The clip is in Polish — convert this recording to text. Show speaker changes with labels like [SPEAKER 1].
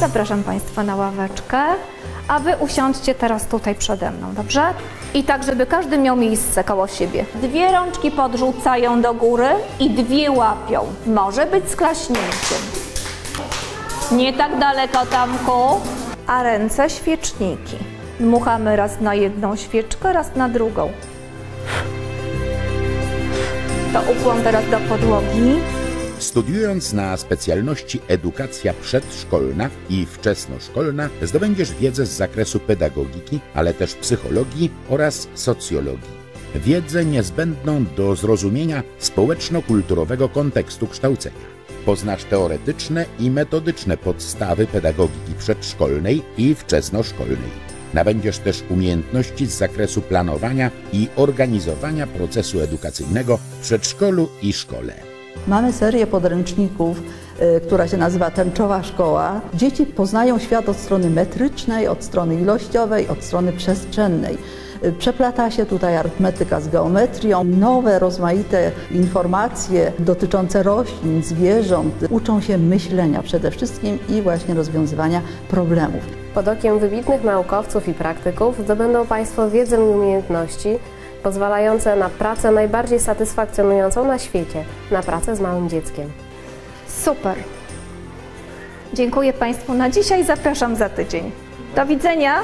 [SPEAKER 1] Zapraszam Państwa na ławeczkę, a Wy usiądźcie teraz tutaj przede mną, dobrze? I tak, żeby każdy miał miejsce koło siebie. Dwie rączki podrzucają do góry i dwie łapią. Może być z klaśnięciem. Nie tak daleko, Tamku. A ręce świeczniki. Dmuchamy raz na jedną świeczkę, raz na drugą. To ukłon teraz do podłogi.
[SPEAKER 2] Studiując na specjalności edukacja przedszkolna i wczesnoszkolna, zdobędziesz wiedzę z zakresu pedagogiki, ale też psychologii oraz socjologii. Wiedzę niezbędną do zrozumienia społeczno-kulturowego kontekstu kształcenia. Poznasz teoretyczne i metodyczne podstawy pedagogiki przedszkolnej i wczesnoszkolnej. Nabędziesz też umiejętności z zakresu planowania i organizowania procesu edukacyjnego w przedszkolu i szkole.
[SPEAKER 3] Mamy serię podręczników, y, która się nazywa Tęczowa Szkoła. Dzieci poznają świat od strony metrycznej, od strony ilościowej, od strony przestrzennej. Y, Przeplata się tutaj arytmetyka z geometrią, nowe, rozmaite informacje dotyczące roślin, zwierząt. Uczą się myślenia przede wszystkim i właśnie rozwiązywania problemów.
[SPEAKER 4] Pod okiem wybitnych naukowców i praktyków zdobędą Państwo wiedzę i umiejętności pozwalające na pracę najbardziej satysfakcjonującą na świecie, na pracę z małym dzieckiem.
[SPEAKER 1] Super. Dziękuję Państwu na dzisiaj. Zapraszam za tydzień. Do widzenia.